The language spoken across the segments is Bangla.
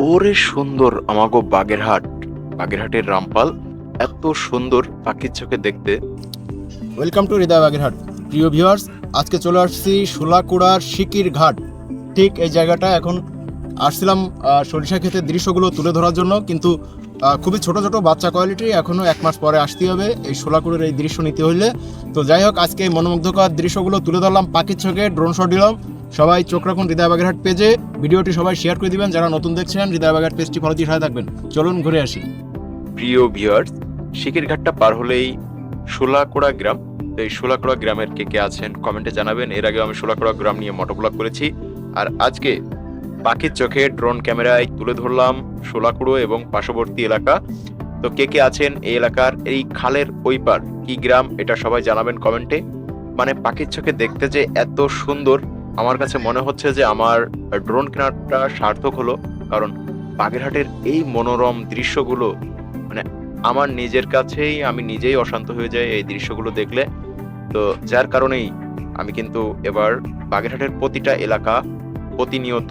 ওরে সুন্দর আমাগো বাগেরহাট। বাগেরহাটের রামপাল, এত সুন্দর পাখির চোখে দেখতে। ওয়েলকাম টু হৃদয় বাগেরহাট। প্রিয় ভিউয়ার্স আজকে চলে আসছি সোলাকুড়ার সিকির ঘাট। ঠিক এই জায়গাটা এখন আসছিলাম সরিষা ক্ষেতের দৃশ্যগুলো তুলে ধরার জন্য, কিন্তু খুবই ছোট ছোট বাচ্চা কোয়ালিটি এখনও এক মাস পরে আসতে হবে এই সোলাকুড়ের এই দৃশ্য নিতে হইলে। তো যাই হোক, আজকে এই মনোমুগ্ধকর দৃশ্যগুলো তুলে ধরলাম পাখির চোখে ড্রোন শট দিলাম। সবাই চোখ রাখুন হৃদয় বাগেরহাট পেজে ভিডিওটি সবাই শেয়ার করে দিবেন। যারা নতুন দেখছেন হৃদয় বাগেরহাট পেজটি ফলো দিয়ে সাথে থাকবেন। চলুন ঘুরে আসি। প্রিয় ভিউয়ার্স শিকির ঘাটটা পার হলেই সোলাকোড়া গ্রাম। তো এই সোলাকোড়া গ্রামের কে কে আছেন কমেন্টে জানাবেন। এর আগে আমি সোলাকোড়া গ্রাম নিয়ে মোটোব্লগ করেছি। আর আজকে পাখির চোখে ড্রোন ক্যামেরায় তুলে ধরলাম সোলাকুড়ো এবং পার্শ্ববর্তী এলাকা। তো কে কে আছেন এই এলাকার, এই খালের ওই পার, কি গ্রাম, এটা সবাই জানাবেন কমেন্টে মানে পাখির চোখে দেখতে যে এত সুন্দর আমার কাছে মনে হচ্ছে যে আমার ড্রোন কেনাটা সার্থক হলো, কারণ বাগেরহাটের এই মনোরম দৃশ্যগুলো মানে আমার নিজের কাছেই আমি নিজেই অশান্ত হয়ে যাই এই দৃশ্যগুলো দেখলে। তো যার কারণেই আমি কিন্তু এবার বাগেরহাটের প্রতিটা এলাকা প্রতিনিয়ত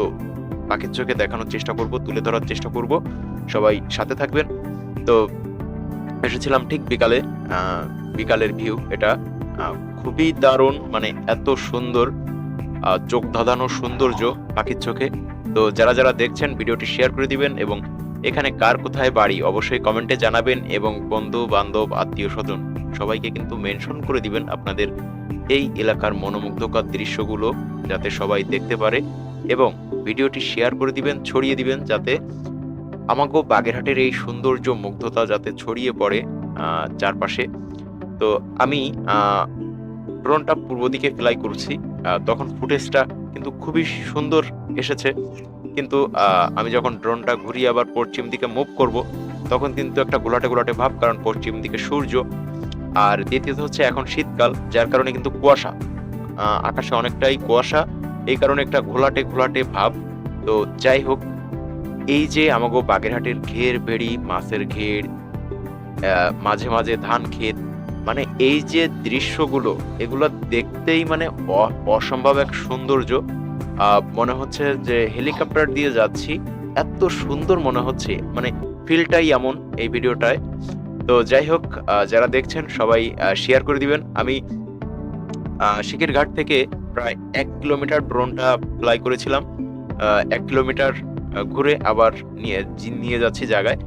পাখির চোখে দেখানোর চেষ্টা করব, তুলে ধরার চেষ্টা করব। সবাই সাথে থাকবেন। তো এসেছিলাম ঠিক বিকালে বিকালের ভিউ এটা খুবই দারুণ মানে এত সুন্দর চোখ ধাঁধানো সৌন্দর্য পাখির চোখে। তো যারা যারা দেখছেন, ভিডিওটি শেয়ার করে দিবেন এবং এখানে কার কোথায় বাড়ি অবশ্যই কমেন্টে জানাবেন এবং বন্ধু বান্ধব আত্মীয় স্বজন সবাইকে কিন্তু মেনশন করে দিবেন আপনাদের এই এলাকার মনোমুগ্ধকর দৃশ্যগুলো যাতে সবাই দেখতে পারে এবং ভিডিওটি শেয়ার করে দিবেন, ছড়িয়ে দিবেন যাতে আমাগো বাগেরহাটের এই সৌন্দর্য মুগ্ধতা যাতে ছড়িয়ে পড়ে চারপাশে। তো আমি ড্রোনটা পূর্ব দিকে ফ্লাই করছি। তখন ফুটেজটা কিন্তু খুবই সুন্দর এসেছে। কিন্তু আমি যখন ড্রোনটা ঘুরিয়ে আবার পশ্চিম দিকে মুভ করব, তখন কিন্তু একটা গোলাটে গোলাটে ভাব, কারণ পশ্চিম দিকে সূর্য। আর দ্বিতীয়ত হচ্ছে এখন শীতকাল, যার কারণে কিন্তু কুয়াশা। আকাশে অনেকটাই কুয়াশা। এই কারণে একটা ঘোলাটে ঘোলাটে ভাব। তো যাই হোক, এই যে আমাগো বাগেরহাটের ঘের বেড়ি, মাছের ঘের মাঝে মাঝে ধান ক্ষেত মানে এই যে দৃশ্যগুলো, এগুলো দেখতেই মানে অসম্ভব এক সৌন্দর্য। মনে হচ্ছে যে হেলিকপ্টার দিয়ে যাচ্ছি। এত সুন্দর মনে হচ্ছে মানে ফিলটাই এমন এই ভিডিওটায়। তো যাই হোক যারা দেখছেন সবাই শেয়ার করে দিবেন। আমি শিকের ঘাট থেকে প্রায় এক কিলোমিটার ড্রোনটা ফ্লাই করেছিলাম। এক কিলোমিটার ঘুরে আবার নিয়ে নিয়ে যাচ্ছি জায়গায়।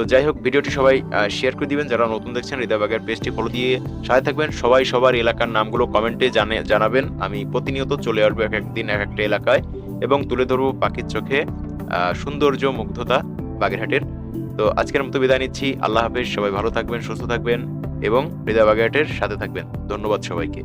তো যাই হোক, ভিডিওটি সবাই শেয়ার করে দিবেন। যারা নতুন দেখছেন হৃদয়বাগের পেজটি ফলো দিয়ে সাথে থাকবেন। সবাই সবার এলাকার নামগুলো কমেন্টে জানে, জানাবেন। আমি প্রতিনিয়ত চলে আসব এক একদিন, এক একটা এলাকায়। এবং তুলে ধরবো পাখির চোখে সৌন্দর্য, মুগ্ধতা বাগেরহাটের। তো আজকের মতো বিদায় নিচ্ছি। আল্লাহ হাফেজ। সবাই ভালো থাকবেন, সুস্থ থাকবেন এবং হৃদয় বাগেরহাটের সাথে থাকবেন। ধন্যবাদ সবাইকে।